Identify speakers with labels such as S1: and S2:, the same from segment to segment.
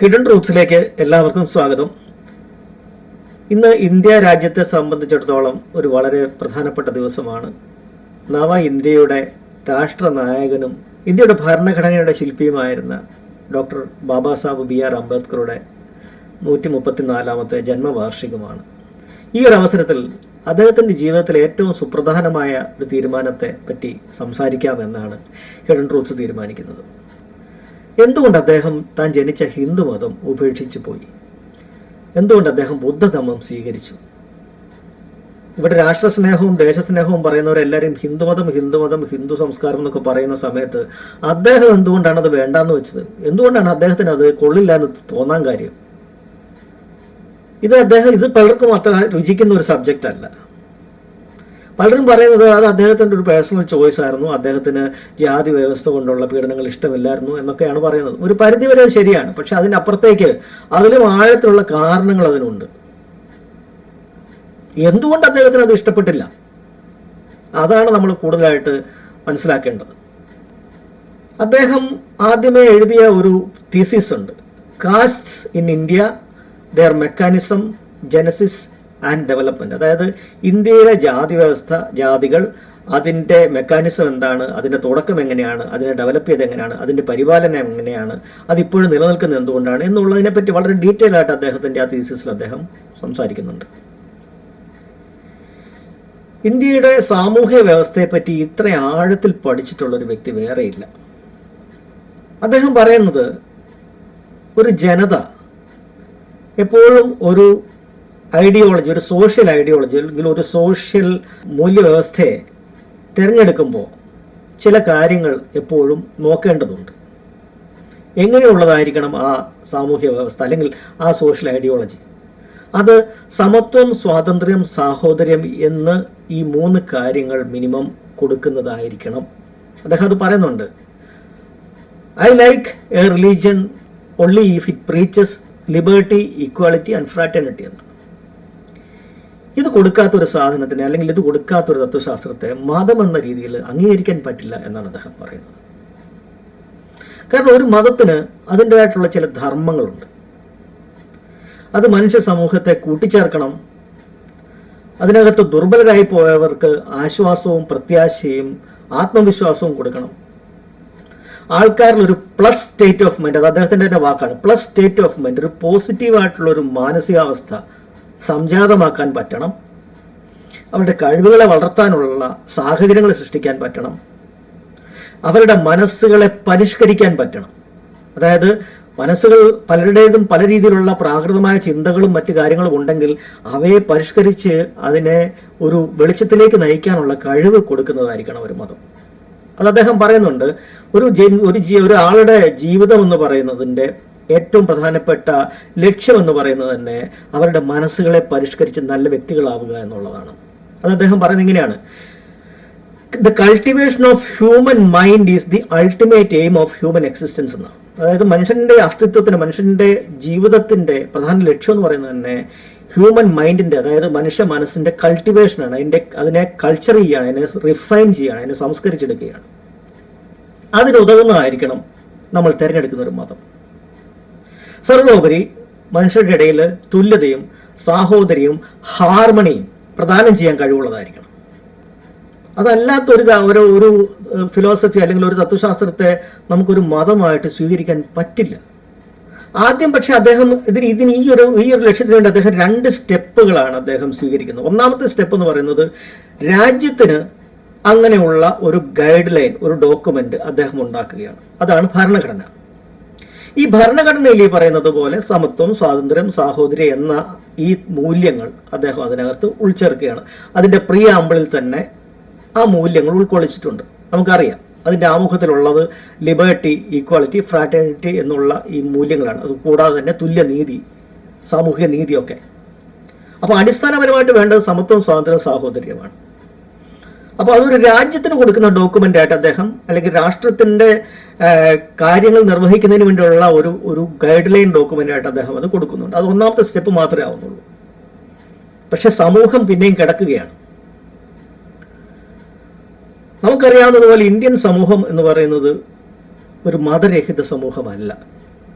S1: Hidden റൂട്ട്സിലേക്ക് എല്ലാവർക്കും സ്വാഗതം. ഇന്ന് ഇന്ത്യ രാജ്യത്തെ സംബന്ധിച്ചിടത്തോളം ഒരു വളരെ പ്രധാനപ്പെട്ട ദിവസമാണ്. നവ ഇന്ത്യയുടെ രാഷ്ട്രനായകനും ഇന്ത്യയുടെ ഭരണഘടനയുടെ ശില്പിയുമായിരുന്ന doctor Baba Saheb B R അംബേദ്കറുടെ നൂറ്റി മുപ്പത്തിനാലാമത്തെ ജന്മവാർഷികമാണ്. ഈ ഒരു അവസരത്തിൽ അദ്ദേഹത്തിന്റെ ജീവിതത്തിലെ ഏറ്റവും സുപ്രധാനമായ ഒരു തീരുമാനത്തെ പറ്റി സംസാരിക്കാമെന്നാണ് ഹിഡൻ റൂട്ട്സ് തീരുമാനിക്കുന്നത്. എന്തുകൊണ്ട് അദ്ദേഹം താൻ ജനിച്ച ഹിന്ദുമതം ഉപേക്ഷിച്ചു പോയി? എന്തുകൊണ്ട് അദ്ദേഹം ബുദ്ധധർമ്മം സ്വീകരിച്ചു? ഇവിടെ രാഷ്ട്രസ്നേഹവും ദേശസ്നേഹവും പറയുന്നവരെല്ലാവരും ഹിന്ദുമതം ഹിന്ദുമതം ഹിന്ദു സംസ്കാരം എന്നൊക്കെ പറയുന്ന സമയത്ത് അദ്ദേഹം എന്തുകൊണ്ടാണ് അത് വേണ്ടാന്ന് വെച്ചത്? എന്തുകൊണ്ടാണ് അദ്ദേഹത്തിന് അത് കൊള്ളില്ല എന്ന് തോന്നാൻ കാര്യം? ഇത് അദ്ദേഹം ഇത് പലർക്കും അത്ര രുചിക്കുന്ന ഒരു സബ്ജക്റ്റ് അല്ല. പലരും പറയുന്നത് അത് അദ്ദേഹത്തിന്റെ ഒരു പേഴ്സണൽ ചോയ്സ് ആയിരുന്നു. അദ്ദേഹത്തിന് ജാതി വ്യവസ്ഥ കൊണ്ടുള്ള പീഡനങ്ങൾ ഇഷ്ടമില്ലായിരുന്നു എന്നൊക്കെയാണ് പറയുന്നത്. ഒരു പരിധിവരെ ശരിയാണ്. പക്ഷെ അതിനപ്പുറത്തേക്ക് അതിലും ആഴത്തിലുള്ള കാരണങ്ങൾ അതിനുണ്ട്. എന്തുകൊണ്ട് അദ്ദേഹത്തിന് അത് ഇഷ്ടപ്പെട്ടില്ല? അതാണ് നമ്മൾ കൂടുതലായിട്ട് മനസ്സിലാക്കേണ്ടത്. അദ്ദേഹം ആദ്യമേ എഴുതിയ ഒരു തീസിസ് ഉണ്ട്. Castes in India their mechanism genesis and development അതായത് ഇന്ത്യയിലെ ജാതി വ്യവസ്ഥ ജാതികൾ അതിന്റെ മെക്കാനിസം എന്താണ് അതിന്റെ തുടക്കം എങ്ങനെയാണ് അതിനെ ഡെവലപ്പ് ചെയ്ത് എങ്ങനെയാണ് അതിന്റെ പരിപാലനം എങ്ങനെയാണ് അതിപ്പോഴും നിലനിൽക്കുന്നത് എന്തുകൊണ്ടാണ് എന്നുള്ളതിനെപ്പറ്റി വളരെ ഡീറ്റെയിൽ ആയിട്ട് അദ്ദേഹത്തിന്റെ ആ തീസിസിൽ അദ്ദേഹം സംസാരിക്കുന്നുണ്ട്. ഇന്ത്യയുടെ സാമൂഹ്യ വ്യവസ്ഥയെപ്പറ്റി ഇത്ര ആഴത്തിൽ പഠിച്ചിട്ടുള്ള ഒരു വ്യക്തി വേറെയില്ല അദ്ദേഹം പറയുന്നത് ഒരു ജനത എപ്പോഴും ഒരു ഐഡിയോളജി ഒരു സോഷ്യൽ ഐഡിയോളജി അല്ലെങ്കിൽ ഒരു സോഷ്യൽ മൂല്യവ്യവസ്ഥയെ തിരഞ്ഞെടുക്കുമ്പോൾ ചില കാര്യങ്ങൾ എപ്പോഴും നോക്കേണ്ടതുണ്ട്. എങ്ങനെയുള്ളതായിരിക്കണം ആ സാമൂഹ്യ വ്യവസ്ഥ അല്ലെങ്കിൽ ആ സോഷ്യൽ ഐഡിയോളജി അത് സമത്വം സ്വാതന്ത്ര്യം സാഹോദര്യം എന്ന് ഈ മൂന്ന് കാര്യങ്ങൾ മിനിമം കൊടുക്കുന്നതായിരിക്കണം. അദ്ദേഹം അത് പറയുന്നുണ്ട്. I like a religion only if it preaches liberty equality and fraternity എന്ന്. ഇത് കൊടുക്കാത്തൊരു സാധനത്തിന് അല്ലെങ്കിൽ ഇത് കൊടുക്കാത്തൊരു തത്വശാസ്ത്രത്തെ മതം എന്ന രീതിയിൽ അംഗീകരിക്കാൻ പറ്റില്ല എന്നാണ് അദ്ദേഹം പറയുന്നത്. കാരണം ഒരു മതത്തിന് അതിന്റെതായിട്ടുള്ള ചില ധർമ്മങ്ങളുണ്ട്. അത് മനുഷ്യ സമൂഹത്തെ കൂട്ടിച്ചേർക്കണം. അതിനകത്ത് ദുർബലരായി പോയവർക്ക് ആശ്വാസവും പ്രത്യാശയും ആത്മവിശ്വാസവും കൊടുക്കണം. ആൾക്കാരിൽ ഒരു പ്ലസ് സ്റ്റേറ്റ് ഓഫ് മൈൻഡ് അത് അദ്ദേഹത്തിന്റെ തന്നെ വാക്കാണ് പ്ലസ് സ്റ്റേറ്റ് ഓഫ് മൈൻഡ് ഒരു പോസിറ്റീവ് ആയിട്ടുള്ള ഒരു മാനസികാവസ്ഥ സംജാതമാക്കാൻ പറ്റണം. അവരുടെ കഴിവുകളെ വളർത്താനുള്ള സാഹചര്യങ്ങൾ സൃഷ്ടിക്കാൻ പറ്റണം. അവരുടെ മനസ്സുകളെ പരിഷ്കരിക്കാൻ പറ്റണം. അതായത് മനസ്സുകൾ പലരുടേതും പല രീതിയിലുള്ള പ്രാകൃതമായ ചിന്തകളും മറ്റു കാര്യങ്ങളും ഉണ്ടെങ്കിൽ അവയെ പരിഷ്കരിച്ച് അതിനെ ഒരു വെളിച്ചത്തിലേക്ക് നയിക്കാനുള്ള കഴിവ് കൊടുക്കുന്നതായിരിക്കണം ഒരു മതം. അത് അദ്ദേഹം പറയുന്നുണ്ട് ഒരു ഒരു ഒരാളുടെ ജീവിതം എന്ന് പറയുന്നതിന്റെ ഏറ്റവും പ്രധാനപ്പെട്ട ലക്ഷ്യം എന്ന് പറയുന്നത് തന്നെ അവരുടെ മനസ്സുകളെ പരിഷ്കരിച്ച് നല്ല വ്യക്തികളാവുക എന്നുള്ളതാണ്. അത് അദ്ദേഹം പറയുന്നത് ഇങ്ങനെയാണ്. The cultivation of human mind is the ultimate aim of human existence എന്നാണ്. അതായത് മനുഷ്യന്റെ അസ്തിത്വത്തിന് മനുഷ്യന്റെ ജീവിതത്തിന്റെ പ്രധാന ലക്ഷ്യം എന്ന് പറയുന്നത് തന്നെ ഹ്യൂമൻ മൈൻഡിന്റെ അതായത് മനുഷ്യ മനസ്സിന്റെ കൾട്ടിവേഷനാണ് അതിന്റെ അതിനെ കൾച്ചർ ചെയ്യുകയാണ് അതിനെ റിഫൈൻ ചെയ്യുകയാണ് അതിനെ സംസ്കരിച്ചെടുക്കുകയാണ്. അതിനുതകുന്നതായിരിക്കണം നമ്മൾ തിരഞ്ഞെടുക്കുന്ന ഒരു മതം. സർവോപരി മനുഷ്യരുടെ ഇടയിൽ തുല്യതയും സാഹോദര്യവും ഹാർമണിയും പ്രദാനം ചെയ്യാൻ കഴിവുള്ളതായിരിക്കണം. അതല്ലാത്ത ഒരു ഒരു ഒരു ഫിലോസഫി അല്ലെങ്കിൽ ഒരു തത്വശാസ്ത്രത്തെ നമുക്കൊരു മതമായിട്ട് സ്വീകരിക്കാൻ പറ്റില്ല. ആദ്യം പക്ഷേ അദ്ദേഹം ഇതിന് ഇതിന് ഈ ഒരു ഈ ഒരു ലക്ഷ്യത്തിന് വേണ്ടി അദ്ദേഹം രണ്ട് സ്റ്റെപ്പുകളാണ് അദ്ദേഹം സ്വീകരിക്കുന്നത്. ഒന്നാമത്തെ സ്റ്റെപ്പ് എന്ന് പറയുന്നത് രാജ്യത്തിന് അങ്ങനെയുള്ള ഒരു ഗൈഡ് ലൈൻ ഒരു ഡോക്യുമെന്റ് അദ്ദേഹം ഉണ്ടാക്കുകയാണ്. അതാണ് ഭരണഘടന. ഈ ഭരണഘടനയിൽ ഈ പറയുന്നത് പോലെ സമത്വം സ്വാതന്ത്ര്യം സാഹോദര്യം എന്ന ഈ മൂല്യങ്ങൾ അദ്ദേഹം അതിനകത്ത് ഉൾച്ചേർക്കുകയാണ്. അതിന്റെ പ്രിയാമ്പിളിൽ തന്നെ ആ മൂല്യങ്ങൾ ഉൾക്കൊള്ളിച്ചിട്ടുണ്ട്. നമുക്കറിയാം. അതിന്റെ ആമുഖത്തിലുള്ളത് ലിബർട്ടി ഈക്വാളിറ്റി ഫ്രാറ്റേണിറ്റി എന്നുള്ള ഈ മൂല്യങ്ങളാണ്. അത് കൂടാതെ തന്നെ തുല്യനീതി സാമൂഹിക നീതിയൊക്കെ. അപ്പോൾ അടിസ്ഥാനപരമായിട്ട് വേണ്ടത് സമത്വം സ്വാതന്ത്ര്യം സാഹോദര്യമാണ് അപ്പോൾ അതൊരു രാജ്യത്തിന് കൊടുക്കുന്ന ഡോക്യുമെന്റ് ആയിട്ട് അദ്ദേഹം അല്ലെങ്കിൽ രാഷ്ട്രത്തിന്റെ കാര്യങ്ങൾ നിർവഹിക്കുന്നതിന് വേണ്ടിയുള്ള ഒരു ഒരു ഗൈഡ് ലൈൻ ഡോക്യുമെന്റ് ആയിട്ട് അദ്ദേഹം അത് കൊടുക്കുന്നുണ്ട്. അത് ഒന്നാമത്തെ സ്റ്റെപ്പ് മാത്രമേ ആവുന്നുള്ളൂ. പക്ഷെ സമൂഹം പിന്നെയും കിടക്കുകയാണ്. നമുക്കറിയാവുന്നതുപോലെ ഇന്ത്യൻ സമൂഹം എന്ന് പറയുന്നത് ഒരു മതരഹിത സമൂഹമല്ല.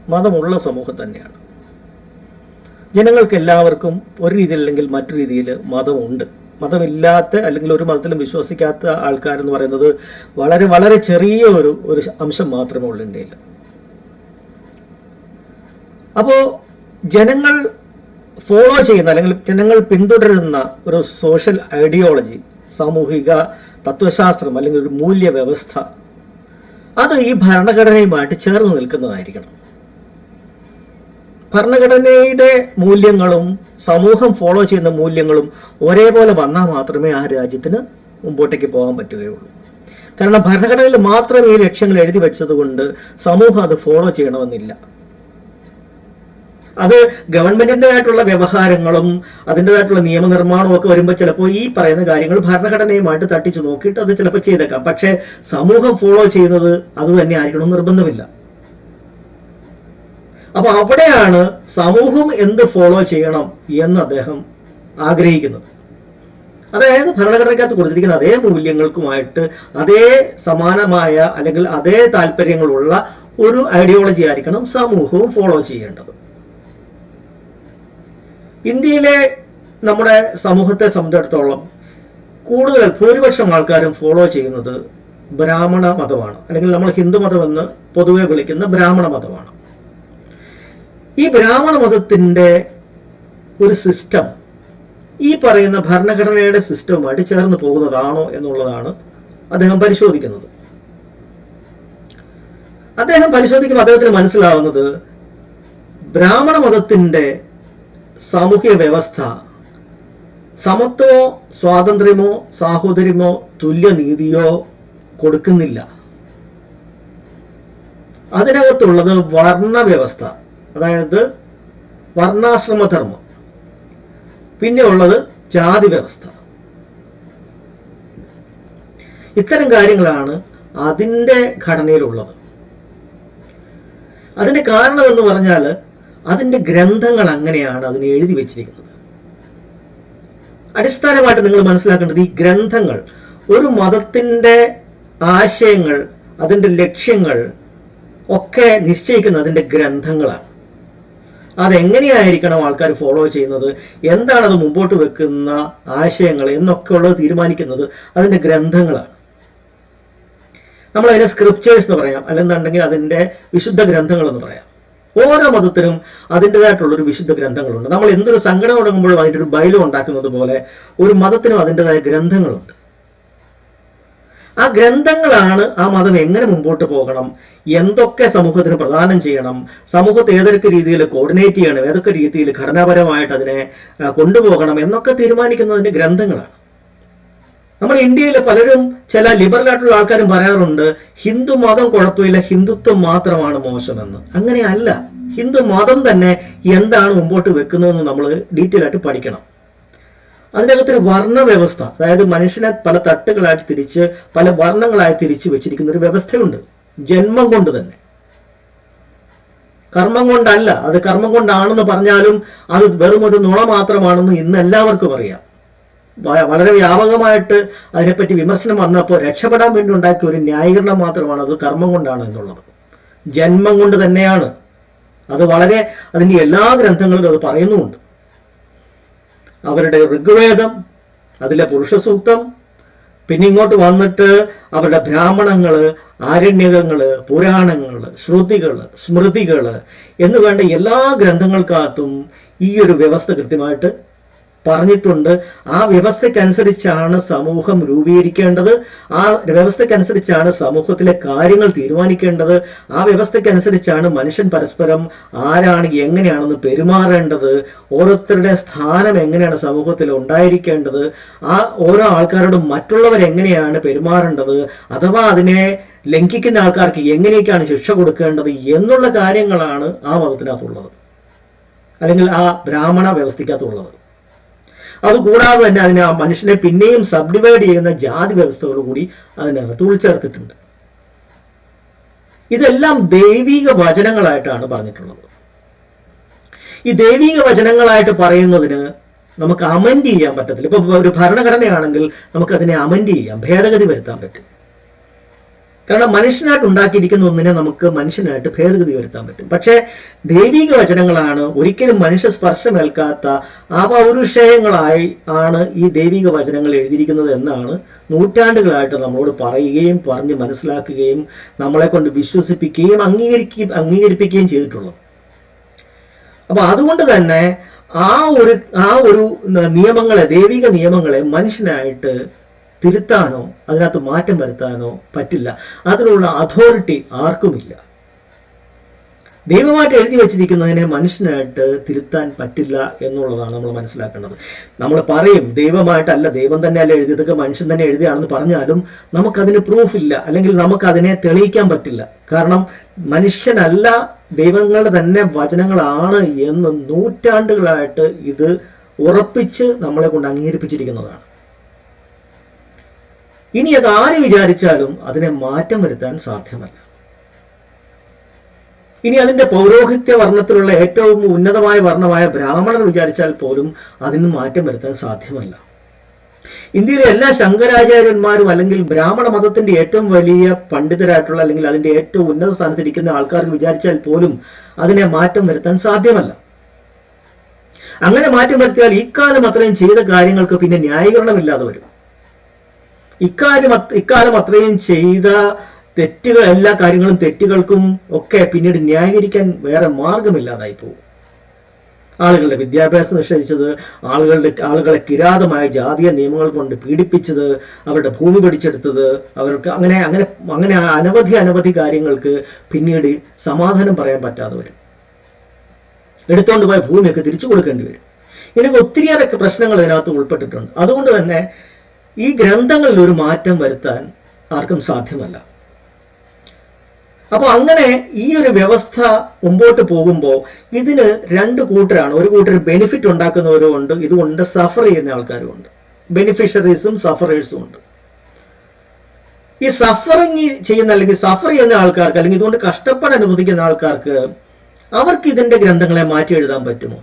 S1: മതമുള്ള സമൂഹം തന്നെയാണ്. ജനങ്ങൾക്ക് എല്ലാവർക്കും ഒരു രീതിയിൽ അല്ലെങ്കിൽ മറ്റു രീതിയിൽ മതമുണ്ട്. മതമില്ലാത്ത അല്ലെങ്കിൽ ഒരു മതത്തിലും വിശ്വസിക്കാത്ത ആൾക്കാരെന്ന് പറയുന്നത് വളരെ വളരെ ചെറിയ ഒരു ഒരു അംശം മാത്രമേ ഉള്ളൂ ഇന്ത്യയിൽ. അപ്പോൾ ജനങ്ങൾ ഫോളോ ചെയ്യുന്ന അല്ലെങ്കിൽ ജനങ്ങൾ പിന്തുടരുന്ന ഒരു സോഷ്യൽ ഐഡിയോളജി സാമൂഹിക തത്വശാസ്ത്രം അല്ലെങ്കിൽ ഒരു മൂല്യവ്യവസ്ഥ അത് ഈ ഭരണഘടനയുമായിട്ട് ചേർന്ന് നിൽക്കുന്നതായിരിക്കണം. ഭരണഘടനയുടെ മൂല്യങ്ങളും സമൂഹം ഫോളോ ചെയ്യുന്ന മൂല്യങ്ങളും ഒരേപോലെ വന്നാൽ മാത്രമേ ആ രാജ്യത്തിന് മുമ്പോട്ടേക്ക് പോകാൻ പറ്റുകയുള്ളൂ. കാരണം ഭരണഘടനയിൽ മാത്രം ഈ ലക്ഷ്യങ്ങൾ എഴുതി വെച്ചതുകൊണ്ട് സമൂഹം അത് ഫോളോ ചെയ്യണമെന്നില്ല. അത് ഗവൺമെന്റിന്റെതായിട്ടുള്ള വ്യവഹാരങ്ങളും അതിന്റെതായിട്ടുള്ള നിയമനിർമ്മാണവും ഒക്കെ വരുമ്പോൾ ചിലപ്പോൾ ഈ പറയുന്ന കാര്യങ്ങൾ ഭരണഘടനയുമായിട്ട് തട്ടിച്ചു നോക്കിയിട്ട് അത് ചിലപ്പോൾ ചെയ്തേക്കാം. പക്ഷേ സമൂഹം ഫോളോ ചെയ്യുന്നത് അത് തന്നെ ആയിരിക്കണം നിർബന്ധമില്ല. അപ്പൊ അവിടെയാണ് സമൂഹം എന്ത് ഫോളോ ചെയ്യണം എന്ന് അദ്ദേഹം ആഗ്രഹിക്കുന്നത്. അതായത് ഭരണഘടനയ്ക്കകത്ത് കൊടുത്തിരിക്കുന്ന അതേ മൂല്യങ്ങൾക്കുമായിട്ട് അതേ സമാനമായ അല്ലെങ്കിൽ അതേ താല്പര്യങ്ങളുള്ള ഒരു ഐഡിയോളജി ആയിരിക്കണം സമൂഹവും ഫോളോ ചെയ്യേണ്ടത്. ഇന്ത്യയിലെ നമ്മുടെ സമൂഹത്തെ സംബന്ധിച്ചിടത്തോളം കൂടുതൽ ഭൂരിപക്ഷം ആൾക്കാരും ഫോളോ ചെയ്യുന്നത് ബ്രാഹ്മണ മതമാണ്. അല്ലെങ്കിൽ നമ്മൾ ഹിന്ദു മതമെന്ന് പൊതുവെ വിളിക്കുന്ന ബ്രാഹ്മണ മതമാണ്. ഈ ബ്രാഹ്മണ മതത്തിന്റെ ഒരു സിസ്റ്റം ഈ പറയുന്ന ഭരണഘടനയുടെ സിസ്റ്റവുമായിട്ട് ചേർന്ന് പോകുന്നതാണോ എന്നുള്ളതാണ് അദ്ദേഹം പരിശോധിക്കുന്നത്. അദ്ദേഹം പരിശോധിക്കുമ്പോൾ അദ്ദേഹത്തിന് മനസ്സിലാവുന്നത് ബ്രാഹ്മണ മതത്തിന്റെ സാമൂഹ്യ വ്യവസ്ഥ സമത്വമോ സ്വാതന്ത്ര്യമോ സാഹോദര്യമോ തുല്യനീതിയോ കൊടുക്കുന്നില്ല. അതിനകത്തുള്ളത് വർണ വ്യവസ്ഥ അതായത് വർണാശ്രമധർമ്മം. പിന്നെ ഉള്ളത് ജാതി വ്യവസ്ഥ ഇത്തരം കാര്യങ്ങളാണ് അതിന്റെ ഘടനയിലുള്ളത്. അതിന്റെ കാരണം എന്ന് പറഞ്ഞാൽ അതിന്റെ ഗ്രന്ഥങ്ങൾ അങ്ങനെയാണ് അതിനെ എഴുതി വെച്ചിരിക്കുന്നത്. അടിസ്ഥാനമായിട്ട് നിങ്ങൾ മനസ്സിലാക്കേണ്ടത് ഈ ഗ്രന്ഥങ്ങൾ ഒരു മതത്തിന്റെ ആശയങ്ങൾ അതിന്റെ ലക്ഷ്യങ്ങൾ ഒക്കെ നിശ്ചയിക്കുന്നത് അതിന്റെ ഗ്രന്ഥങ്ങളാണ്. അതെങ്ങനെയായിരിക്കണം ആൾക്കാർ ഫോളോ ചെയ്യുന്നത് എന്താണ് അത് മുമ്പോട്ട് വെക്കുന്ന ആശയങ്ങൾ എന്നൊക്കെ ഉള്ളത് തീരുമാനിക്കുന്നത് അതിന്റെ ഗ്രന്ഥങ്ങളാണ്. നമ്മൾ അതിനെ സ്ക്രിപ്റ്റേഴ്സ് എന്ന് പറയാം. അല്ലെന്നുണ്ടെങ്കിൽ അതിന്റെ വിശുദ്ധ ഗ്രന്ഥങ്ങൾ എന്ന് പറയാം. ഓരോ മതത്തിനും അതിന്റെതായിട്ടുള്ളൊരു വിശുദ്ധ ഗ്രന്ഥങ്ങളുണ്ട്. നമ്മൾ എന്തൊരു സംഘടന തുടങ്ങുമ്പോഴും അതിന്റെ ഒരു ബൈലോ ഉണ്ടാക്കുന്നത് പോലെ ഒരു മതത്തിനും അതിന്റെതായ ഗ്രന്ഥങ്ങളുണ്ട്. ആ ഗ്രന്ഥങ്ങളാണ് ആ മതം എങ്ങനെ മുമ്പോട്ട് പോകണം എന്തൊക്കെ സമൂഹത്തിന് പ്രദാനം ചെയ്യണം സമൂഹത്തെ ഏതൊക്കെ രീതിയിൽ കോർഡിനേറ്റ് ചെയ്യണം ഏതൊക്കെ രീതിയിൽ ഘടനാപരമായിട്ട് അതിനെ കൊണ്ടുപോകണം എന്നൊക്കെ തീരുമാനിക്കുന്നതിന്റെ ഗ്രന്ഥങ്ങളാണ്. നമ്മുടെ ഇന്ത്യയിൽ പലരും ചില ലിബറൽ ആയിട്ടുള്ള ആൾക്കാരും പറയാറുണ്ട് ഹിന്ദു മതം കുഴപ്പമില്ല ഹിന്ദുത്വം മാത്രമാണ് മോശമെന്ന്. അങ്ങനെയല്ല ഹിന്ദു മതം തന്നെ എന്താണ് മുമ്പോട്ട് വെക്കുന്നതെന്ന് നമ്മൾ ഡീറ്റെയിൽ ആയിട്ട് പഠിക്കണം. അതിന്റെ അകത്തൊരു വർണ വ്യവസ്ഥ അതായത് മനുഷ്യനെ പല തട്ടുകളായിട്ട് തിരിച്ച് പല വർണങ്ങളായി തിരിച്ച് വെച്ചിരിക്കുന്ന ഒരു വ്യവസ്ഥയുണ്ട്. ജന്മം കൊണ്ട് തന്നെ. കർമ്മം കൊണ്ടല്ല. അത് കർമ്മം കൊണ്ടാണെന്ന് പറഞ്ഞാലും അത് വെറും ഒരു നുണ മാത്രമാണെന്ന് ഇന്ന് എല്ലാവർക്കും അറിയാം. വളരെ വ്യാപകമായിട്ട് അതിനെപ്പറ്റി വിമർശനം വന്നപ്പോൾ രക്ഷപ്പെടാൻ വേണ്ടി ഉണ്ടാക്കിയ ഒരു ന്യായീകരണം മാത്രമാണ് അത് കർമ്മം കൊണ്ടാണ് എന്നുള്ളത്. ജന്മം കൊണ്ട് തന്നെയാണ്. അത് വളരെ അതിന്റെ എല്ലാ ഗ്രന്ഥങ്ങളിലും അത് പറയുന്നുമുണ്ട് അവരുടെ ഋഗ്വേദം അതിലെ പുരുഷ സൂക്തം പിന്നെ ഇങ്ങോട്ട് വന്നിട്ട് അവരുടെ ബ്രാഹ്മണങ്ങൾ ആരണ്യകങ്ങൾ പുരാണങ്ങൾ ശ്രുതികൾ സ്മൃതികൾ എന്ന് വേണ്ട എല്ലാ ഗ്രന്ഥങ്ങൾക്കകത്തും ഈ ഒരു വ്യവസ്ഥ കൃത്യമായിട്ട് പറഞ്ഞിട്ടുണ്ട്. ആ വ്യവസ്ഥയ്ക്കനുസരിച്ചാണ് സമൂഹം രൂപീകരിക്കേണ്ടത്. ആ വ്യവസ്ഥയ്ക്കനുസരിച്ചാണ് സമൂഹത്തിലെ കാര്യങ്ങൾ തീരുമാനിക്കേണ്ടത്. ആ വ്യവസ്ഥയ്ക്കനുസരിച്ചാണ് മനുഷ്യൻ പരസ്പരം ആരാണ് എങ്ങനെയാണെന്ന് പെരുമാറേണ്ടത്. ഓരോരുത്തരുടെ സ്ഥാനം എങ്ങനെയാണ് സമൂഹത്തിൽ ഉണ്ടായിരിക്കേണ്ടത്. ആ ഓരോ ആൾക്കാരോടും മറ്റുള്ളവർ എങ്ങനെയാണ് പെരുമാറേണ്ടത്? അഥവാ അതിനെ ലംഘിക്കുന്ന ആൾക്കാർക്ക് എങ്ങനെയൊക്കെയാണ് ശിക്ഷ കൊടുക്കേണ്ടത് എന്നുള്ള കാര്യങ്ങളാണ് ആ മതത്തിനകത്തുള്ളത്. അല്ലെങ്കിൽ ആ ബ്രാഹ്മണ വ്യവസ്ഥയ്ക്കകത്തുള്ളത്. അതുകൂടാതെ തന്നെ അതിനെ ആ മനുഷ്യനെ പിന്നെയും സബ്ഡിവൈഡ് ചെയ്യുന്ന ജാതി വ്യവസ്ഥകൾ കൂടി അതിനകത്ത് ഉൾച്ചേർത്തിട്ടുണ്ട്. ഇതെല്ലാം ദൈവിക വചനങ്ങളായിട്ടാണ് പറഞ്ഞിട്ടുള്ളത്. ഈ ദൈവിക വചനങ്ങളായിട്ട് പറയുന്നതിന് നമുക്ക് അമൻഡ് ചെയ്യാൻ പറ്റത്തില്ല. ഇപ്പൊ ഒരു ഭരണഘടനയാണെങ്കിൽ നമുക്ക് അതിനെ അമൻഡ് ചെയ്യാം. ഭേദഗതി വരുത്താൻ പറ്റും. കാരണം മനുഷ്യനായിട്ട് ഉണ്ടാക്കിയിരിക്കുന്ന ഒന്നിനെ നമുക്ക് മനുഷ്യനായിട്ട് ഭേദഗതി വരുത്താൻ പറ്റും. പക്ഷേ ദൈവിക വചനങ്ങളാണ് ഒരിക്കലും മനുഷ്യ സ്പർശമേൽക്കാത്ത അപൗരുഷയങ്ങളായി ആണ് ഈ ദൈവിക വചനങ്ങൾ എഴുതിയിരിക്കുന്നത് എന്നാണ് നൂറ്റാണ്ടുകളായിട്ട് നമ്മളോട് പറയുകയും പറഞ്ഞ് മനസ്സിലാക്കുകയും നമ്മളെ കൊണ്ട് വിശ്വസിപ്പിക്കുകയും അംഗീകരിക്കുകയും അംഗീകരിപ്പിക്കുകയും ചെയ്തിട്ടുള്ളത്. അപ്പൊ അതുകൊണ്ട് തന്നെ ആ ഒരു ആ ഒരു നിയമങ്ങളെ ദൈവിക നിയമങ്ങളെ മനുഷ്യനായിട്ട് തിരുത്താനോ അതിനകത്ത് മാറ്റം വരുത്താനോ പറ്റില്ല. അതിനുള്ള അതോറിറ്റി ആർക്കുമില്ല. ദൈവമായിട്ട് എഴുതി വെച്ചിരിക്കുന്നതിനെ മനുഷ്യനായിട്ട് തിരുത്താൻ പറ്റില്ല എന്നുള്ളതാണ് നമ്മൾ മനസ്സിലാക്കേണ്ടത്. നമ്മൾ പറയും ദൈവമായിട്ടല്ല ദൈവം തന്നെ അല്ല എഴുതിയതൊക്കെ മനുഷ്യൻ തന്നെ എഴുതിയാണെന്ന് പറഞ്ഞാലും നമുക്കതിന് പ്രൂഫ് ഇല്ല അല്ലെങ്കിൽ നമുക്കതിനെ തെളിയിക്കാൻ പറ്റില്ല. കാരണം മനുഷ്യനല്ല ദൈവങ്ങളുടെ തന്നെ വചനങ്ങളാണ് എന്ന് നൂറ്റാണ്ടുകളായിട്ട് ഇത് ഉറപ്പിച്ച് നമ്മളെ കൊണ്ട് അംഗീകരിപ്പിച്ചിരിക്കുന്നതാണ്. ഇനി അത് ആര് വിചാരിച്ചാലും അതിനെ മാറ്റം വരുത്താൻ സാധ്യമല്ല. ഇനി അതിന്റെ പൗരോഹിത്യ വർണത്തിലുള്ള ഏറ്റവും ഉന്നതമായ വർണമായ ബ്രാഹ്മണർ വിചാരിച്ചാൽ പോലും അതിന് മാറ്റം വരുത്താൻ സാധ്യമല്ല. ഇന്ത്യയിലെ എല്ലാ ശങ്കരാചാര്യന്മാരും അല്ലെങ്കിൽ ബ്രാഹ്മണ മതത്തിന്റെ ഏറ്റവും വലിയ പണ്ഡിതരായിട്ടുള്ള അല്ലെങ്കിൽ അതിന്റെ ഏറ്റവും ഉന്നത സ്ഥാനത്തിരിക്കുന്ന ആൾക്കാർക്ക് വിചാരിച്ചാൽ പോലും അതിനെ മാറ്റം വരുത്താൻ സാധ്യമല്ല. അങ്ങനെ മാറ്റം വരുത്തിയാൽ ഇക്കാലം അത്രയും ചെയ്ത കാര്യങ്ങൾക്ക് പിന്നെ ന്യായീകരണമില്ലാതെ വരും. ഇക്കാര്യം ഇക്കാലം അത്രയും ചെയ്ത തെറ്റുകൾ എല്ലാ കാര്യങ്ങളും തെറ്റുകൾക്കും ഒക്കെ പിന്നീട് ന്യായീകരിക്കാൻ വേറെ മാർഗമില്ലാതായി പോകും ആളുകളുടെ വിദ്യാഭ്യാസം നിഷേധിച്ചത് ആളുകളുടെ ആളുകളെ കിരാതമായ ജാതീയ നിയമങ്ങൾ കൊണ്ട് പീഡിപ്പിച്ചത് അവരുടെ ഭൂമി പിടിച്ചെടുത്തത് അവർക്ക് അങ്ങനെ അങ്ങനെ അങ്ങനെ അനവധി അനവധി കാര്യങ്ങൾക്ക് പിന്നീട് സമാധാനം പറയാൻ പറ്റാതെ വരും. എടുത്തുകൊണ്ട് പോയ ഭൂമിയൊക്കെ തിരിച്ചു കൊടുക്കേണ്ടി വരും. എനിക്ക് ഒത്തിരിയേറെ പ്രശ്നങ്ങൾ ഇതിനകത്ത് ഉൾപ്പെട്ടിട്ടുണ്ട്. അതുകൊണ്ട് തന്നെ ഈ ഗ്രന്ഥങ്ങളിൽ ഒരു മാറ്റം വരുത്താൻ ആർക്കും സാധ്യമല്ല. അപ്പോൾ അങ്ങനെ ഈ ഒരു വ്യവസ്ഥ മുമ്പോട്ട് പോകുമ്പോൾ ഇതിന് രണ്ട് കൂട്ടരാണ്. ഒരു കൂട്ടർ ബെനിഫിറ്റ് ഉണ്ടാക്കുന്നവരും ഉണ്ട് ഇതുകൊണ്ട് സഫർ ചെയ്യുന്ന ആൾക്കാരും ഉണ്ട്. ബെനിഫിഷ്യറീസും സഫറേഴ്സും ഉണ്ട്. ഈ സഫറിങ് ചെയ്യുന്ന അല്ലെങ്കിൽ സഫർ ചെയ്യുന്ന ആൾക്കാർക്ക് അല്ലെങ്കിൽ ഇതുകൊണ്ട് കഷ്ടപ്പാട് അനുവദിക്കുന്ന ആൾക്കാർക്ക് അവർക്ക് ഇതിന്റെ ഗ്രന്ഥങ്ങളെ മാറ്റി എഴുതാൻ പറ്റുമോ?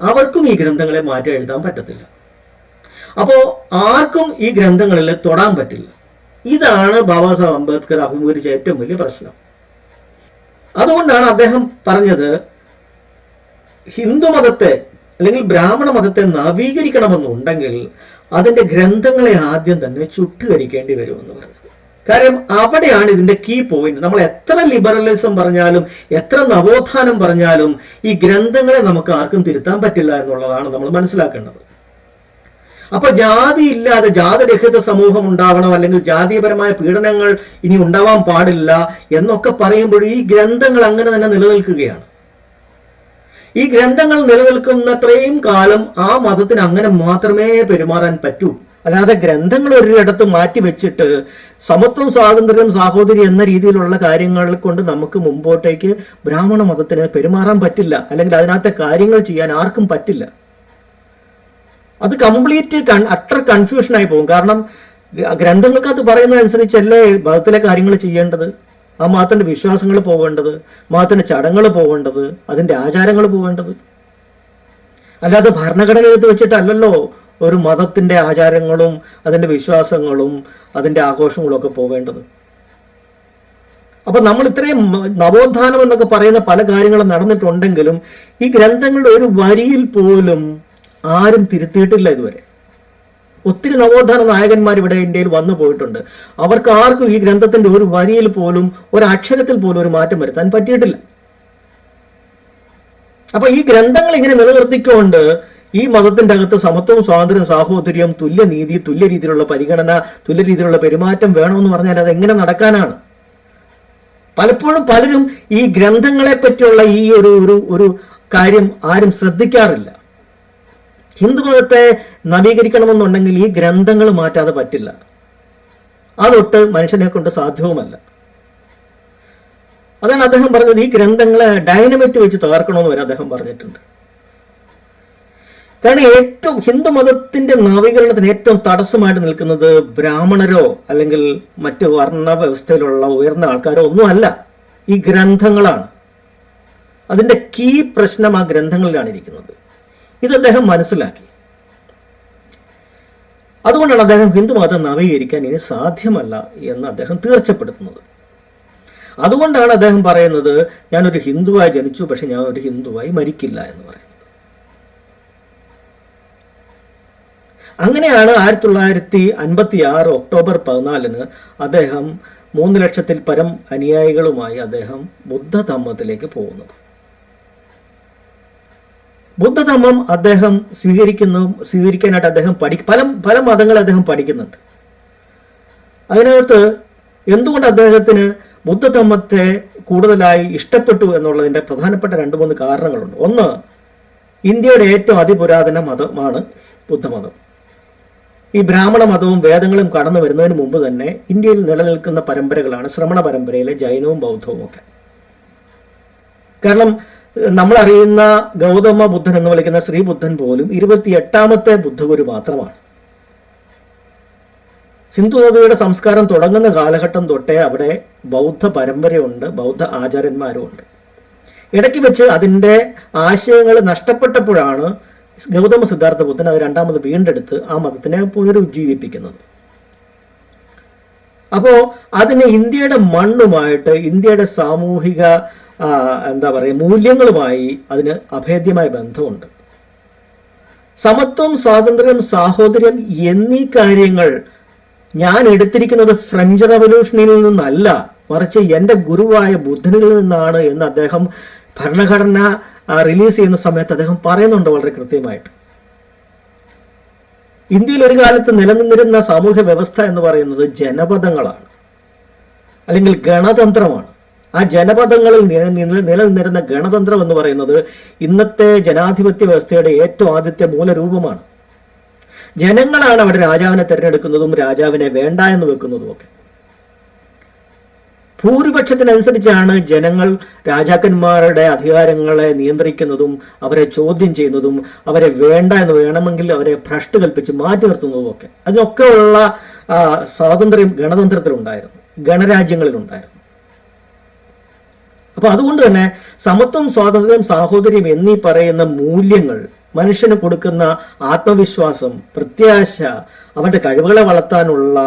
S1: അവർക്കും ഈ ഗ്രന്ഥങ്ങളെ മാറ്റി എഴുതാൻ പറ്റത്തില്ല. അപ്പോ ആർക്കും ഈ ഗ്രന്ഥങ്ങളിൽ തൊടാൻ പറ്റില്ല. ഇതാണ് ബാബാ സാഹബ് അംബേദ്കർ അഭിമുഖീകരിച്ച ഏറ്റവും വലിയ പ്രശ്നം. അതുകൊണ്ടാണ് അദ്ദേഹം പറഞ്ഞത് ഹിന്ദു മതത്തെ അല്ലെങ്കിൽ ബ്രാഹ്മണ മതത്തെ നവീകരിക്കണമെന്നുണ്ടെങ്കിൽ അതിന്റെ ഗ്രന്ഥങ്ങളെ ആദ്യം തന്നെ ചുട്ടുകരിക്കേണ്ടി വരുമെന്ന് പറഞ്ഞത്. കാര്യം അവിടെയാണ് ഇതിന്റെ കീ പോയിന്റ് നമ്മൾ എത്ര ലിബറലിസം പറഞ്ഞാലും എത്ര നവോത്ഥാനം പറഞ്ഞാലും ഈ ഗ്രന്ഥങ്ങളെ നമുക്ക് ആർക്കും തിരുത്താൻ പറ്റില്ല എന്നുള്ളതാണ് നമ്മൾ മനസ്സിലാക്കേണ്ടത്. അപ്പൊ ജാതി ഇല്ലാതെ ജാതിരഹിത സമൂഹം ഉണ്ടാവണം അല്ലെങ്കിൽ ജാതിപരമായ പീഡനങ്ങൾ ഇനി ഉണ്ടാവാൻ പാടില്ല എന്നൊക്കെ പറയുമ്പോൾ ഈ ഗ്രന്ഥങ്ങൾ അങ്ങനെ തന്നെ നിലനിൽക്കുകയാണ്. ഈ ഗ്രന്ഥങ്ങൾ നിലനിൽക്കുന്നത്രയും കാലം ആ മതത്തിന് അങ്ങനെ മാത്രമേ പെരുമാറാൻ പറ്റൂ. അല്ലാതെ ഗ്രന്ഥങ്ങൾ ഒരിടത്ത് മാറ്റി വെച്ചിട്ട് സമത്വം സ്വാതന്ത്ര്യം സാഹോദര്യം എന്ന രീതിയിലുള്ള കാര്യങ്ങൾ കൊണ്ട് നമുക്ക് മുമ്പോട്ടേക്ക് ബ്രാഹ്മണ മതത്തിന് പെരുമാറാൻ പറ്റില്ല. അല്ലെങ്കിൽ അതിനകത്തെ കാര്യങ്ങൾ ചെയ്യാൻ ആർക്കും പറ്റില്ല. അത് കംപ്ലീറ്റ് അട്ടർ കൺഫ്യൂഷൻ ആയി പോകും. കാരണം ഗ്രന്ഥങ്ങൾക്കകത്ത് പറയുന്നതനുസരിച്ചല്ലേ മതത്തിലെ കാര്യങ്ങൾ ചെയ്യേണ്ടത്? ആ മതത്തിന്റെ വിശ്വാസങ്ങൾ പോകേണ്ടത് മതത്തിന്റെ ചടങ്ങുകൾ പോകേണ്ടത് അതിന്റെ ആചാരങ്ങൾ പോകേണ്ടത്. അല്ലാതെ ഭരണഘടന എടുത്ത് വെച്ചിട്ടല്ലല്ലോ ഒരു മതത്തിന്റെ ആചാരങ്ങളും അതിന്റെ വിശ്വാസങ്ങളും അതിന്റെ ആഘോഷങ്ങളും ഒക്കെ പോകേണ്ടത്. അപ്പൊ നമ്മൾ ഇത്രയും നവോത്ഥാനം എന്നൊക്കെ പറയുന്ന പല കാര്യങ്ങളും നടന്നിട്ടുണ്ടെങ്കിലും ഈ ഗ്രന്ഥങ്ങളുടെ ഒരു വരിയിൽ പോലും ആരും തിരുത്തിയിട്ടില്ല ഇതുവരെ. ഒത്തിരി നവോത്ഥാന നായകന്മാർ ഇവിടെ ഇന്ത്യയിൽ വന്നു പോയിട്ടുണ്ട്. അവർക്ക് ആർക്കും ഈ ഗ്രന്ഥത്തിന്റെ ഒരു വരിയിൽ പോലും ഒരു അക്ഷരത്തിൽ പോലും ഒരു മാറ്റം വരുത്താൻ പറ്റിയിട്ടില്ല. അപ്പൊ ഈ ഗ്രന്ഥങ്ങൾ ഇങ്ങനെ നിലനിർത്തിക്കൊണ്ട് ഈ മതത്തിന്റെ അകത്ത് സമത്വം സ്വാതന്ത്ര്യം സാഹോദര്യം തുല്യനീതി തുല്യ രീതിയിലുള്ള പരിഗണന തുല്യ രീതിയിലുള്ള പെരുമാറ്റം വേണമെന്ന് പറഞ്ഞാൽ അത് എങ്ങനെ നടക്കാനാണ്? പലപ്പോഴും പലരും ഈ ഗ്രന്ഥങ്ങളെ പറ്റിയുള്ള ഈ ഒരു ഒരു കാര്യം ആരും ശ്രദ്ധിക്കാറില്ല. ഹിന്ദുമതത്തെ നവീകരിക്കണമെന്നുണ്ടെങ്കിൽ ഈ ഗ്രന്ഥങ്ങൾ മാറ്റാതെ പറ്റില്ല. അതൊട്ട് മനുഷ്യനെ കൊണ്ട് സാധ്യവുമല്ല. അതാണ് അദ്ദേഹം പറഞ്ഞത്. ഈ ഗ്രന്ഥങ്ങളെ ഡൈനമിറ്റ് വെച്ച് തകർക്കണമെന്ന് വരെ അദ്ദേഹം പറഞ്ഞിട്ടുണ്ട്. കാരണം ഏറ്റവും ഹിന്ദു മതത്തിന്റെ നവീകരണത്തിന് ഏറ്റവും തടസ്സമായിട്ട് നിൽക്കുന്നത് ബ്രാഹ്മണരോ അല്ലെങ്കിൽ മറ്റു വർണ വ്യവസ്ഥയിലുള്ള ഉയർന്ന ആൾക്കാരോ ഒന്നുമല്ല. ഈ ഗ്രന്ഥങ്ങളാണ്. അതിന്റെ കീ പ്രശ്നം ആ ഗ്രന്ഥങ്ങളിലാണ് ഇരിക്കുന്നത്. ഇത് അദ്ദേഹം മനസ്സിലാക്കി. അതുകൊണ്ടാണ് അദ്ദേഹം ഹിന്ദുമതം നവീകരിക്കാൻ ഇനി സാധ്യമല്ല എന്ന് അദ്ദേഹം തീർച്ചപ്പെടുത്തുന്നത്. അതുകൊണ്ടാണ് അദ്ദേഹം പറയുന്നത് ഞാനൊരു ഹിന്ദുവായി ജനിച്ചു പക്ഷെ ഞാൻ ഒരു ഹിന്ദുവായി മരിക്കില്ല എന്ന് പറയുന്നത്. അങ്ങനെയാണ് ആയിരത്തി തൊള്ളായിരത്തി അൻപത്തി ആറ് ഒക്ടോബർ പതിനാലിന് അദ്ദേഹം മൂന്ന് ലക്ഷത്തിൽ പരം അനുയായികളുമായി അദ്ദേഹം ബുദ്ധധമ്മത്തിലേക്ക് പോകുന്നത്. ബുദ്ധധമ്മം അദ്ദേഹം സ്വീകരിക്കുന്നു സ്വീകരിക്കാനായിട്ട് അദ്ദേഹം പഠി പല പല മതങ്ങൾ അദ്ദേഹം പഠിക്കുന്നുണ്ട്. അതിനകത്ത് എന്തുകൊണ്ട് അദ്ദേഹത്തിന് ബുദ്ധധർമ്മത്തെ കൂടുതലായി ഇഷ്ടപ്പെട്ടു എന്നുള്ളതിന്റെ പ്രധാനപ്പെട്ട രണ്ട് മൂന്ന് കാരണങ്ങളുണ്ട്. ഒന്ന് ഇന്ത്യയുടെ ഏറ്റവും അതിപുരാതന മതമാണ് ബുദ്ധമതം. ഈ ബ്രാഹ്മണ മതവും വേദങ്ങളും കടന്നു വരുന്നതിന് മുമ്പ് തന്നെ ഇന്ത്യയിൽ നിലനിൽക്കുന്ന പരമ്പരകളാണ് ശ്രമണ പരമ്പരയിലെ ജൈനവും ബൗദ്ധവും ഒക്കെ കാരണം നമ്മൾ അറിയുന്ന ഗൗതമ ബുദ്ധൻ എന്ന് വിളിക്കുന്ന ശ്രീബുദ്ധൻ പോലും ഇരുപത്തി എട്ടാമത്തെ ബുദ്ധഗുരു മാത്രമാണ്. സിന്ധു നദിയുടെ സംസ്കാരം തുടങ്ങുന്ന കാലഘട്ടം തൊട്ടേ അവിടെ ബൗദ്ധ പരമ്പരയുണ്ട് ബൗദ്ധ ആചാര്യന്മാരുമുണ്ട്. ഇടയ്ക്ക് വെച്ച് അതിന്റെ ആശയങ്ങൾ നഷ്ടപ്പെട്ടപ്പോഴാണ് ഗൗതമ സിദ്ധാർത്ഥ ബുദ്ധൻ അത് രണ്ടാമത് വീണ്ടെടുത്ത് ആ മതത്തിനെ പുനരുജ്ജീവിപ്പിക്കുന്നത്. അപ്പോൾ അതിന് ഇന്ത്യയുടെ മണ്ണുമായിട്ട് ഇന്ത്യയുടെ സാമൂഹിക എന്താ പറയുക മൂല്യങ്ങളുമായി അതിന് അഭേദ്യമായ ബന്ധമുണ്ട്. സമത്വം സ്വാതന്ത്ര്യം സാഹോദര്യം എന്നീ കാര്യങ്ങൾ ഞാൻ എടുത്തിരിക്കുന്നത് ഫ്രഞ്ച് റവല്യൂഷനിൽ നിന്നല്ല മറിച്ച് എന്റെ ഗുരുവായ ബുദ്ധനിൽ നിന്നാണ് എന്ന് അദ്ദേഹം ഭരണഘടന റിലീസ് ചെയ്യുന്ന സമയത്ത് അദ്ദേഹം പറയുന്നുണ്ട് വളരെ കൃത്യമായിട്ട്. ഇന്ത്യയിൽ ഒരു കാലത്ത് നിലനിന്നിരുന്ന സാമൂഹ്യ വ്യവസ്ഥ എന്ന് പറയുന്നത് ജനപദങ്ങളാണ്. അല്ലെങ്കിൽ ഗണതന്ത്രമാണ്. ആ ജനപദങ്ങളിൽ നില- നില- നിലനിന്നിരുന്ന ഗണതന്ത്രം എന്ന് പറയുന്നത് ഇന്നത്തെ ജനാധിപത്യ വ്യവസ്ഥയുടെ ഏറ്റവും ആദ്യത്തെ മൂലരൂപമാണ്. ജനങ്ങളാണ് അവിടെ രാജാവിനെ തിരഞ്ഞെടുക്കുന്നതും രാജാവിനെ വേണ്ട എന്ന് വെക്കുന്നതും ഒക്കെ. ഭൂരിപക്ഷത്തിനനുസരിച്ചാണ് ജനങ്ങൾ രാജാക്കന്മാരുടെ അധികാരങ്ങളെ നിയന്ത്രിക്കുന്നതും അവരെ ചോദ്യം ചെയ്യുന്നതും അവരെ വേണ്ട എന്ന് വേണമെങ്കിൽ അവരെ ഭ്രഷ്ട് കൽപ്പിച്ച് മാറ്റി നിർത്തുന്നതും ഒക്കെ. അതിനൊക്കെയുള്ള സ്വാതന്ത്ര്യം ഗണതന്ത്രത്തിലുണ്ടായിരുന്നു. ഗണരാജ്യങ്ങളിലുണ്ടായിരുന്നു. അപ്പൊ അതുകൊണ്ട് തന്നെ സമത്വം സ്വാതന്ത്ര്യം സാഹോദര്യം എന്നീ പറയുന്ന മൂല്യങ്ങൾ മനുഷ്യന് കൊടുക്കുന്ന ആത്മവിശ്വാസം പ്രത്യാശ അവരുടെ കഴിവുകളെ വളർത്താനുള്ള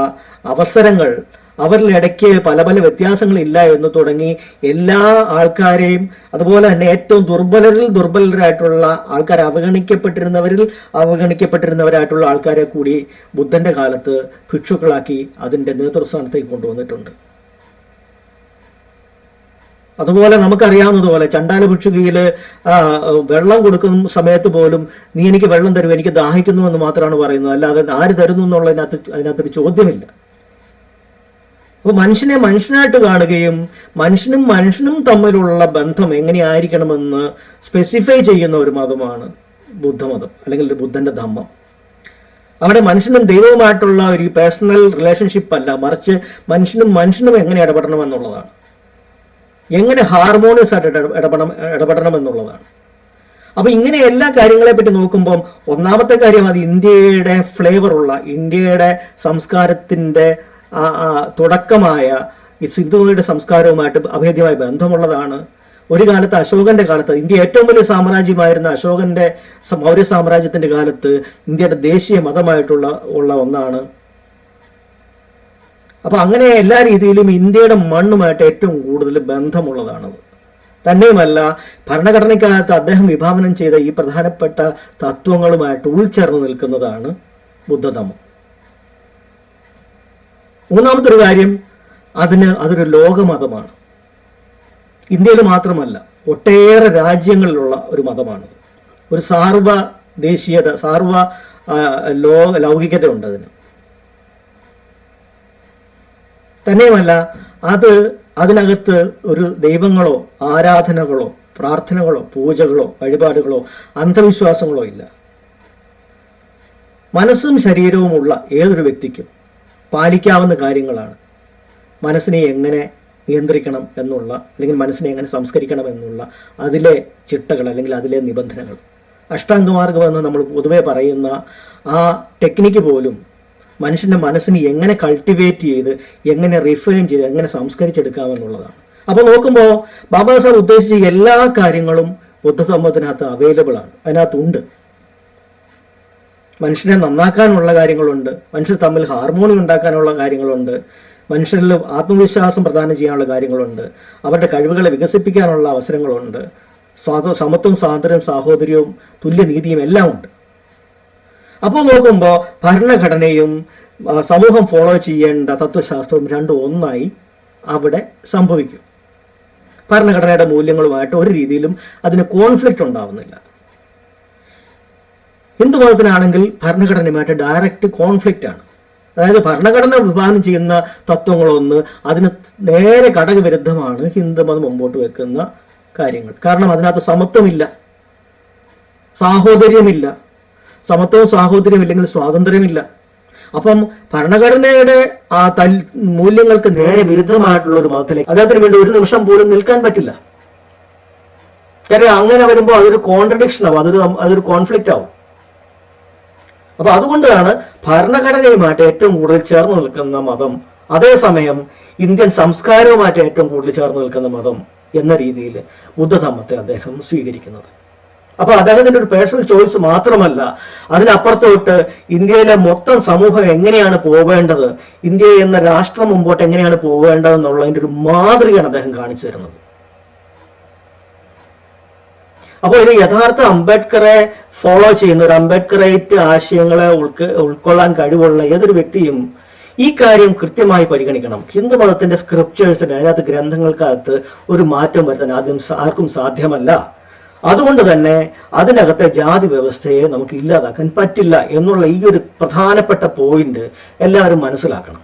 S1: അവസരങ്ങൾ അവരിൽ ഇടയ്ക്ക് പല പല വ്യത്യാസങ്ങളില്ല എന്ന് തുടങ്ങി എല്ലാ ആൾക്കാരെയും അതുപോലെ തന്നെ ഏറ്റവും ദുർബലരിൽ ദുർബലരായിട്ടുള്ള ആൾക്കാരെ അവഗണിക്കപ്പെട്ടിരുന്നവരിൽ അവഗണിക്കപ്പെട്ടിരുന്നവരായിട്ടുള്ള ആൾക്കാരെ കൂടി ബുദ്ധന്റെ കാലത്ത് ഭിക്ഷുക്കളാക്കി അതിന്റെ നേതൃസ്ഥാനത്തേക്ക് കൊണ്ടുവന്നിട്ടുണ്ട്. അതുപോലെ നമുക്കറിയാവുന്നതുപോലെ ചണ്ടാല ഭിക്ഷുകയിൽ വെള്ളം കൊടുക്കുന്ന സമയത്ത് പോലും നീ എനിക്ക് വെള്ളം തരൂ എനിക്ക് ദാഹിക്കുന്നു എന്ന് മാത്രമാണ് പറയുന്നത്. അല്ലാതെ ആര് തരുന്നു എന്നുള്ളതിനകത്ത് അതിനകത്തൊരു ചോദ്യമില്ല. അപ്പോൾ മനുഷ്യനെ മനുഷ്യനായിട്ട് കാണുകയും മനുഷ്യനും മനുഷ്യനും തമ്മിലുള്ള ബന്ധം എങ്ങനെയായിരിക്കണമെന്ന് സ്പെസിഫൈ ചെയ്യുന്ന ഒരു മതമാണ് ബുദ്ധമതം അല്ലെങ്കിൽ ബുദ്ധന്റെ ധമ്മം അവിടെ മനുഷ്യനും ദൈവവുമായിട്ടുള്ള ഒരു പേഴ്സണൽ റിലേഷൻഷിപ്പ് അല്ല. മറിച്ച് മനുഷ്യനും മനുഷ്യനും എങ്ങനെ ഇടപെടണം എന്നുള്ളതാണ് എങ്ങനെ ഹാർമോണിയസ് ആയിട്ട് ഇട- ഇടപെടണം ഇടപെടണം എന്നുള്ളതാണ്. അപ്പൊ ഇങ്ങനെ എല്ലാ കാര്യങ്ങളെ പറ്റി നോക്കുമ്പം ഒന്നാമത്തെ കാര്യം അത് ഇന്ത്യയുടെ ഫ്ലേവർ ഉള്ള ഇന്ത്യയുടെ ആ തുടക്കമായ ഈ സിന്ധുനദിയുടെ സംസ്കാരവുമായിട്ട് അഭേദ്യമായി ബന്ധമുള്ളതാണ്. ഒരു കാലത്ത് അശോകന്റെ കാലത്ത് ഇന്ത്യ ഏറ്റവും വലിയ സാമ്രാജ്യമായിരുന്ന അശോകന്റെ മൗര്യ സാമ്രാജ്യത്തിന്റെ കാലത്ത് ഇന്ത്യയുടെ ദേശീയ മതമായിട്ടുള്ള ഉള്ള ഒന്നാണ് അപ്പൊ അങ്ങനെ എല്ലാ രീതിയിലും ഇന്ത്യയുടെ മണ്ണുമായിട്ട് ഏറ്റവും കൂടുതൽ ബന്ധമുള്ളതാണത്. തന്നെയുമല്ല ഭരണഘടനയ്ക്കകത്ത് അദ്ദേഹം വിഭാവനം ചെയ്ത ഈ പ്രധാനപ്പെട്ട തത്വങ്ങളുമായിട്ട് ഉൾച്ചേർന്ന് നിൽക്കുന്നതാണ് ബുദ്ധധമം മൂന്നാമത്തെ ഒരു കാര്യം അതിന് അതൊരു ലോകമതമാണ്. ഇന്ത്യയിൽ മാത്രമല്ല ഒട്ടേറെ രാജ്യങ്ങളിലുള്ള ഒരു മതമാണ്. ഒരു സാർവ ദേശീയത സാർവ ലോ ലൗകികത ഉണ്ട് അതിന്. തന്നെയുമല്ല അത് അതിനകത്ത് ഒരു ദൈവങ്ങളോ ആരാധനകളോ പ്രാർത്ഥനകളോ പൂജകളോ വഴിപാടുകളോ അന്ധവിശ്വാസങ്ങളോ ഇല്ല. മനസ്സും ശരീരവുമുള്ള ഏതൊരു വ്യക്തിക്കും പാലിക്കാവുന്ന കാര്യങ്ങളാണ്. മനസ്സിനെ എങ്ങനെ നിയന്ത്രിക്കണം എന്നുള്ള അല്ലെങ്കിൽ മനസ്സിനെ എങ്ങനെ സംസ്കരിക്കണം എന്നുള്ള അതിലെ ചിട്ടകൾ അല്ലെങ്കിൽ അതിലെ നിബന്ധനകൾ. അഷ്ടാംഗമാർഗം എന്ന് നമ്മൾ പൊതുവെ പറയുന്ന ആ ടെക്നിക്ക് പോലും മനുഷ്യന്റെ മനസ്സിനെ എങ്ങനെ കൾട്ടിവേറ്റ് ചെയ്ത് എങ്ങനെ റിഫൈൻ ചെയ്ത് എങ്ങനെ സംസ്കരിച്ചെടുക്കാമെന്നുള്ളതാണ് അപ്പോൾ നോക്കുമ്പോൾ ബാബാ സാർ ഉദ്ദേശിച്ച എല്ലാ കാര്യങ്ങളും ബുദ്ധസമ്മതത്തിനകത്ത് അവൈലബിൾ ആണ്. അതിനകത്തുണ്ട്. മനുഷ്യനെ നന്നാക്കാനുള്ള കാര്യങ്ങളുണ്ട്. മനുഷ്യർ തമ്മിൽ ഹാർമോണി ഉണ്ടാക്കാനുള്ള കാര്യങ്ങളുണ്ട്. മനുഷ്യരിൽ ആത്മവിശ്വാസം പ്രദാനം ചെയ്യാനുള്ള കാര്യങ്ങളുണ്ട്. അവരുടെ കഴിവുകളെ വികസിപ്പിക്കാനുള്ള അവസരങ്ങളുണ്ട്. സ്വാത സമത്വം സ്വാതന്ത്ര്യം സാഹോദര്യവും തുല്യനീതിയും എല്ലാം ഉണ്ട്. അപ്പോൾ നോക്കുമ്പോൾ ഭരണഘടനയും സമൂഹം ഫോളോ ചെയ്യേണ്ട തത്വശാസ്ത്രവും രണ്ടും ഒന്നായി അവിടെ സംഭവിക്കും. ഭരണഘടനയുടെ മൂല്യങ്ങളുമായിട്ട് ഒരു രീതിയിലും അതിന് കോൺഫ്ലിക്റ്റ് ഉണ്ടാവുന്നില്ല. ഹിന്ദു മതത്തിനാണെങ്കിൽ ഭരണഘടനയുമായിട്ട് ഡയറക്റ്റ് കോൺഫ്ലിക്റ്റ് ആണ്. അതായത് ഭരണഘടന വിഭാവനം ചെയ്യുന്ന തത്വങ്ങളൊന്ന് അതിന് നേരെ ഘടകവിരുദ്ധമാണ് ഹിന്ദുമതം മുമ്പോട്ട് വെക്കുന്ന കാര്യങ്ങൾ. കാരണം അതിനകത്ത് സമത്വമില്ല. സാഹോദര്യമില്ല. സമത്വവും സാഹോദര്യമില്ലെങ്കിൽ സ്വാതന്ത്ര്യമില്ല. അപ്പം ഭരണഘടനയുടെ ആ തൽ മൂല്യങ്ങൾക്ക് നേരെ വിരുദ്ധമായിട്ടുള്ള ഒരു മതത്തിലേക്ക് അദ്ദേഹത്തിന് വേണ്ടി ഒരു നിമിഷം പോലും നിൽക്കാൻ പറ്റില്ല. കാര്യം അങ്ങനെ വരുമ്പോൾ അതൊരു കോൺട്രഡിക്ഷൻ ആവും അതൊരു അതൊരു കോൺഫ്ലിക്റ്റ് ആവും. അപ്പൊ അതുകൊണ്ടാണ് ഭരണഘടനയുമായിട്ട് ഏറ്റവും കൂടുതൽ ചേർന്ന് നിൽക്കുന്ന മതം അതേസമയം ഇന്ത്യൻ സംസ്കാരവുമായിട്ട് ഏറ്റവും കൂടുതൽ ചേർന്ന് നിൽക്കുന്ന മതം എന്ന രീതിയിൽ ബുദ്ധധർമ്മത്തെ അദ്ദേഹം സ്വീകരിക്കുന്നത്. അപ്പൊ അദ്ദേഹത്തിന്റെ ഒരു പേഴ്സണൽ ചോയ്സ് മാത്രമല്ല അതിനപ്പുറത്തോട്ട് ഇന്ത്യയിലെ മൊത്തം സമൂഹം എങ്ങനെയാണ് പോവേണ്ടത് ഇന്ത്യ എന്ന രാഷ്ട്രം മുമ്പോട്ട് എങ്ങനെയാണ് പോവേണ്ടത് എന്നുള്ളതിന്റെ ഒരു മാതൃകയാണ് അദ്ദേഹം കാണിച്ചു തരുന്നത്. അപ്പോൾ ഒരു യഥാർത്ഥ അംബേദ്കറെ ഫോളോ ചെയ്യുന്ന ഒരു അംബേദ്കറേറ്റ് ആശയങ്ങളെ ഉൾക്ക് ഉൾക്കൊള്ളാൻ കഴിവുള്ള ഏതൊരു വ്യക്തിയും ഈ കാര്യം കൃത്യമായി പരിഗണിക്കണം. ഹിന്ദു മതത്തിന്റെ സ്ക്രിപ്റ്റേഴ്സിന് അതിനകത്ത് ഗ്രന്ഥങ്ങൾക്കകത്ത് ഒരു മാറ്റം വരുത്താൻ ആദ്യം ആർക്കും സാധ്യമല്ല. അതുകൊണ്ട് തന്നെ അതിനകത്തെ ജാതി വ്യവസ്ഥയെ നമുക്ക് ഇല്ലാതാക്കാൻ പറ്റില്ല എന്നുള്ള ഈ ഒരു പ്രധാനപ്പെട്ട പോയിന്റ് എല്ലാവരും മനസ്സിലാക്കണം.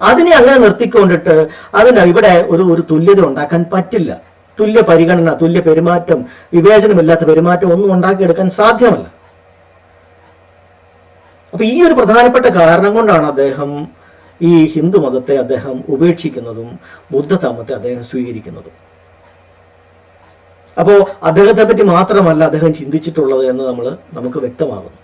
S1: അതിനെ അങ്ങനെ നിർത്തിക്കൊണ്ടിട്ട് അതിന് ഇവിടെ ഒരു ഒരു തുല്യത ഉണ്ടാക്കാൻ പറ്റില്ല. തുല്യ പരിഗണന തുല്യ പെരുമാറ്റം വിവേചനമില്ലാത്ത പെരുമാറ്റം ഒന്നും ഉണ്ടാക്കിയെടുക്കാൻ സാധ്യമല്ല. അപ്പൊ ഈ ഒരു പ്രധാനപ്പെട്ട കാരണം കൊണ്ടാണ് അദ്ദേഹം ഈ ഹിന്ദു മതത്തെ അദ്ദേഹം ഉപേക്ഷിക്കുന്നതും ബുദ്ധധർമ്മത്തെ അദ്ദേഹം സ്വീകരിക്കുന്നതും. അപ്പോ അദ്ദേഹത്തെ പറ്റി മാത്രമല്ല അദ്ദേഹം ചിന്തിച്ചിട്ടുള്ളത് എന്ന് നമ്മൾ നമുക്ക് വ്യക്തമാകുന്നു.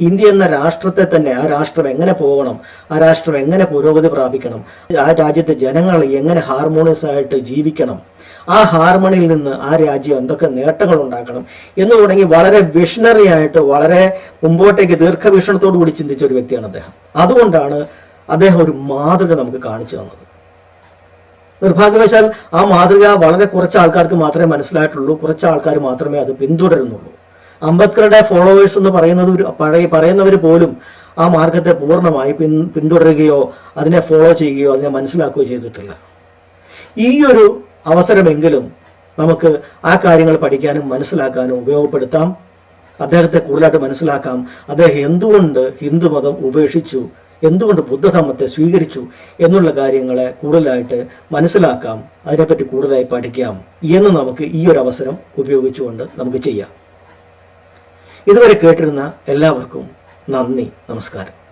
S1: ഇന്ത്യ എന്ന രാഷ്ട്രത്തെ തന്നെ ആ രാഷ്ട്രം എങ്ങനെ പോകണം ആ രാഷ്ട്രം എങ്ങനെ പുരോഗതി പ്രാപിക്കണം ആ രാജ്യത്തെ ജനങ്ങൾ എങ്ങനെ ഹാർമോണിയസ് ആയിട്ട് ജീവിക്കണം ആ ഹാർമണിയിൽ നിന്ന് ആ രാജ്യം എന്തൊക്കെ നേട്ടങ്ങൾ ഉണ്ടാക്കണം എന്ന് തുടങ്ങി വളരെ വിഷണറി ആയിട്ട് വളരെ മുമ്പോട്ടേക്ക് ദീർഘവീക്ഷണത്തോടു കൂടി ചിന്തിച്ച ഒരു വ്യക്തിയാണ് അദ്ദേഹം. അതുകൊണ്ടാണ് അദ്ദേഹം ഒരു മാതൃക നമുക്ക് കാണിച്ചു തന്നത്. നിർഭാഗ്യവശാൽ ആ മാതൃക വളരെ കുറച്ച് ആൾക്കാർക്ക് മാത്രമേ മനസ്സിലായിട്ടുള്ളൂ. കുറച്ച് ആൾക്കാർ മാത്രമേ അത് പിന്തുടരുന്നുള്ളൂ. അംബേദ്കറുടെ ഫോളോവേഴ്സ് എന്ന് പറയുന്നത് ഒരു പറയുന്നവർ പോലും ആ മാർഗത്തെ പൂർണമായി പിൻ പിന്തുടരുകയോ അതിനെ ഫോളോ ചെയ്യുകയോ അതിനെ മനസ്സിലാക്കുകയോ ചെയ്തിട്ടില്ല. ഈ ഒരു അവസരമെങ്കിലും നമുക്ക് ആ കാര്യങ്ങൾ പഠിക്കാനും മനസ്സിലാക്കാനും ഉപയോഗപ്പെടുത്താം. അദ്ദേഹത്തെ കൂടുതലായിട്ട് മനസ്സിലാക്കാം. അദ്ദേഹം എന്തുകൊണ്ട് ഹിന്ദുമതം ഉപേക്ഷിച്ചു എന്തുകൊണ്ട് ബുദ്ധധർമ്മത്തെ സ്വീകരിച്ചു എന്നുള്ള കാര്യങ്ങളെ കൂടുതലായിട്ട് മനസ്സിലാക്കാം. അതിനെപ്പറ്റി കൂടുതലായി പഠിക്കാം എന്ന് നമുക്ക് ഈ ഒരു അവസരം ഉപയോഗിച്ചുകൊണ്ട് നമുക്ക് ചെയ്യാം. ഇതുവരെ കേട്ടിരുന്ന എല്ലാവർക്കും നന്ദി നമസ്കാരം.